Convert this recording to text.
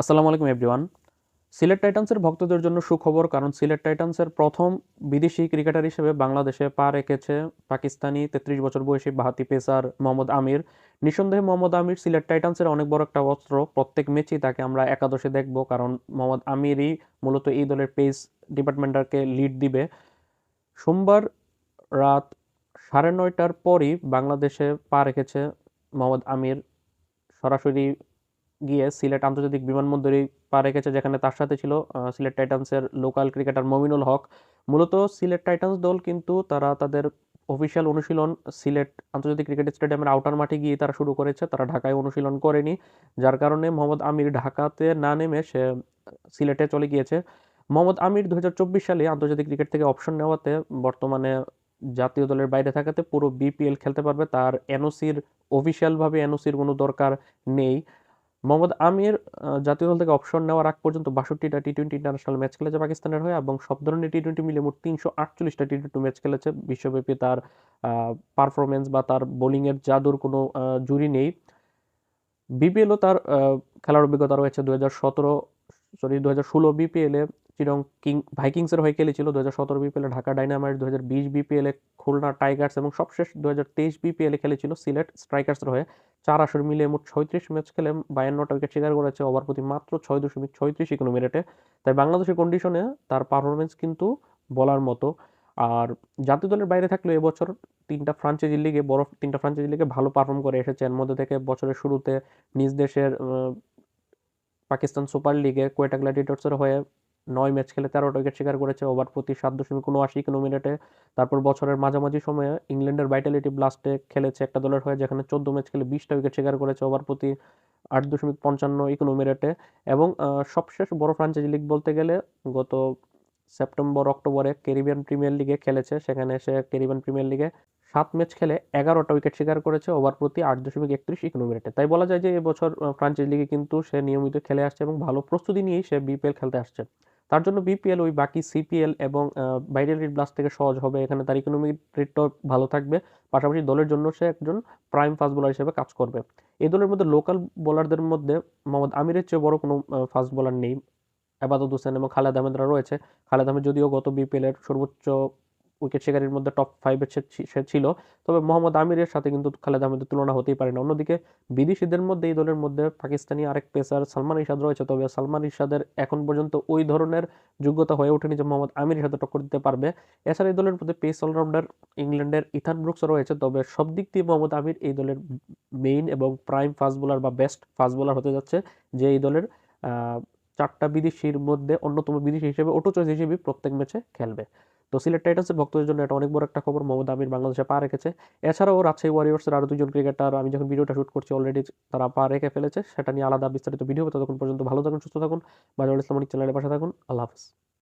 আসসালামু আলাইকুম এভরিওয়ান সিলেট টাইটান্সের ভক্তদের জন্য সুখবর, কারণ সিলেট টাইটান্সের প্রথম বিদেশি ক্রিকেটার হিসেবে বাংলাদেশে পা রেখেছে পাকিস্তানি তেত্রিশ বছর বয়সী বাহাতি পেসার মোহাম্মদ আমির। নিঃসন্দেহে মোহাম্মদ আমির সিলেট টাইটান্সের অনেক বড় একটা অস্ত্র। প্রত্যেক ম্যাচেই তাকে আমরা একাদশে দেখব, কারণ মোহাম্মদ আমিরই মূলত এই দলের পেস ডিপার্টমেন্টারকে লিড দিবে। সোমবার রাত সাড়ে নয়টার পরই বাংলাদেশে পা রেখেছে মোহাম্মদ আমির। সরাসরি গিয়ে সিলেট আন্তর্জাতিক বিমানবন্দরেই পা রেখেছে, যেখানে তার সাথে ছিল সিলেট টাইটান্সের লোকাল ক্রিকেটার মমিনুল হক। মূলত সিলেট টাইটান্স দল কিন্তু তারা তাদের অফিসিয়াল অনুশীলন সিলেট আন্তর্জাতিক ক্রিকেট স্টেডিয়ামের আউটার মাঠে গিয়ে তারা শুরু করেছে। তারা ঢাকায় অনুশীলন করেনি, যার কারণে মোহাম্মদ আমির ঢাকাতে না নেমে সে সিলেটে চলে গিয়েছে। মোহাম্মদ আমির দু হাজার চব্বিশ সালে আন্তর্জাতিক ক্রিকেট থেকে অপশন নেওয়াতে বর্তমানে জাতীয় দলের বাইরে থাকাতে পুরো বিপিএল খেলতে পারবে। তার এনওসির অফিসিয়ালভাবে এনওসির কোনো দরকার নেই। মোহাম্মদ আমির জাতীয় দল থেকে অপশন নেওয়ার আগ পর্যন্ত বাষট্টিটা টি টোয়েন্টি ইন্টারন্যাশনাল ম্যাচ খেলেছে পাকিস্তানের হয়ে এবং সব ধরনের টি টোয়েন্টি মিলে মোট তিনশো আটচল্লিশটা টি টোয়েন্টি ম্যাচ খেলেছে। বিশ্বব্যাপী তার পারফরমেন্স বা তার বোলিংয়ের জাদুর কোনো জুরি নেই। বিপিএলও তার খেলার অভিজ্ঞতা রয়েছে দু হাজার সতেরো সরি দু হাজার ষোলো বিপিএলে চিরং কিং, ভাইকিংসের হয়ে খেলেছিল দু হাজার সতেরো বিপিএলে ঢাকা ডাইনামাইট দু হাজার বিশ বিপিএলে খুলনা টাইগার্স এবং সবশেষ দু হাজার তেইশ বিপিএলে খেলেছিল সিলেট স্ট্রাইকার্সের হয়ে। চার আসর মিলে মোট ছয়ত্রিশ ম্যাচ খেলে বায়ান্নটা উইকেট শিকার করেছে ওভার প্রতি মাত্র ছয় দশমিক ছয়ত্রিশ ইকোনমি রেটে তাই বাংলাদেশের কন্ডিশনে তার পারফরমেন্স কিন্তু বলার মতো। আর জাতীয় দলের বাইরে থাকলেও এবছর তিনটা ফ্রাঞ্চাইজি লিগে বড়, তিনটা ফ্রাঞ্চাইজি লিগে ভালো পারফর্ম করে এসেছে। এর মধ্যে থেকে বছরের শুরুতে নিজ দেশের পাকিস্তান সুপার লিগে কোয়েটা গ্ল্যাডিয়েটর্সের হয়ে নয় ম্যাচ খেলে তেরোটা উইকেট শিকার করেছে ওভার প্রতি সাত দশমিক উনআশি ইকোনমি রেটে তারপর বছরের মাঝামাঝি সময়ে ইংল্যান্ডের ভাইটালিটি ব্লাস্টে খেলেছে একটা দলের হয়ে, যেখানে চোদ্দ ম্যাচ খেলে বিশটা উইকেট শিকার করেছে ওভার প্রতি আট দশমিক পঞ্চান্ন ইকোনমি রেটে এবং সবশেষ বড় ফ্রাঞ্চাইজি লিগ বলতে গেলে গত সেপ্টেম্বর, অক্টোবরে ক্যারিবিয়ান প্রিমিয়ার লিগে খেলেছে। সেখানে সে ক্যারিবিয়ান প্রিমিয়ার লিগে সাত ম্যাচ খেলে এগারোটা উইকেট শিকার করেছে ওভার প্রতি আট দশমিক একত্রিশ ইকোনমি রেটে তাই বলা যায় যে এবছর ফ্রাঞ্চাইজি লিগে কিন্তু সে নিয়মিত খেলে আসছে এবং ভালো প্রস্তুতি নিয়েই সে বিপিএল খেলতে আসছে। তার জন্য বিপিএল ওই বাকি সিপিএল এবং বাইরের রিড ব্লাস্ট থেকে সহজ হবে। এখানে তার ইকোনমিক রেটটাও ভালো থাকবে। পাশাপাশি দলের জন্য সে একজন প্রাইম ফাস্ট বোলার হিসেবে কাজ করবে। এই দলের মধ্যে লোকাল বোলারদের মধ্যে মোহাম্মদ আমিরের চেয়ে বড় কোনো ফাস্ট বোলার নেই। আবাদত হোসেন এবং খালেদ আহমেদরা রয়েছে। খালেদ আহমেদ যদিও গত বিপিএলের সর্বোচ্চ উইকেট শিকারীর মধ্যে টপ ফাইভে সে ছিল। তবে মোহাম্মদ আমিরের সাথে কিন্তু খালেদ আহমেদের তুলনা হতেই পারে না। অন্যদিকে বিদেশিদের মধ্যে এই দলের মধ্যে পাকিস্তানি আরেক পেসার সালমান ইরশাদ রয়েছে। তবে সালমান ইরশাদের এখন পর্যন্ত ওই ধরনের যোগ্যতা হয়ে ওঠেনি যে মোহাম্মদ আমিরের সাথে টক্কর দিতে পারবে। এছাড়া এই দলের মধ্যে পেস অলরাউন্ডার ইংল্যান্ডের ইথান ব্রুকস রয়েছে। তবে সব দিক দিয়ে মোহাম্মদ আমির এই দলের মেইন এবং প্রাইম ফাস্ট বোলার বা বেস্ট ফাস্ট বোলার হতে যাচ্ছে, যে এই দলের চারটা বিদেশির মধ্যে অন্যতম বিদেশি হিসেবে অটো চয়েস হিসেবে প্রত্যেক ম্যাচে খেলবে। তো সিলেট টাইটান্সের ভক্তদের জন্য এটা অনেক বড় একটা খবর। মোহাম্মদ আমির বাংলাদেশে পা রেখেছে। এছাড়াও রাজশাহী ওয়ারিয়র্সের আরও দুজন ক্রিকেটার, আমি যখন ভিডিওটা শুট করছি অলরেডি তারা পা রেখে ফেলেছে। সেটা নিয়ে আলাদা বিস্তারিত ভিডিও ততক্ষণ পর্যন্ত ভালো থাকুন, সুস্থ থাকুন। বাজার ইসলামিক চ্যানেলের পাশে থাকুন। আল্লাহ হাফিজ।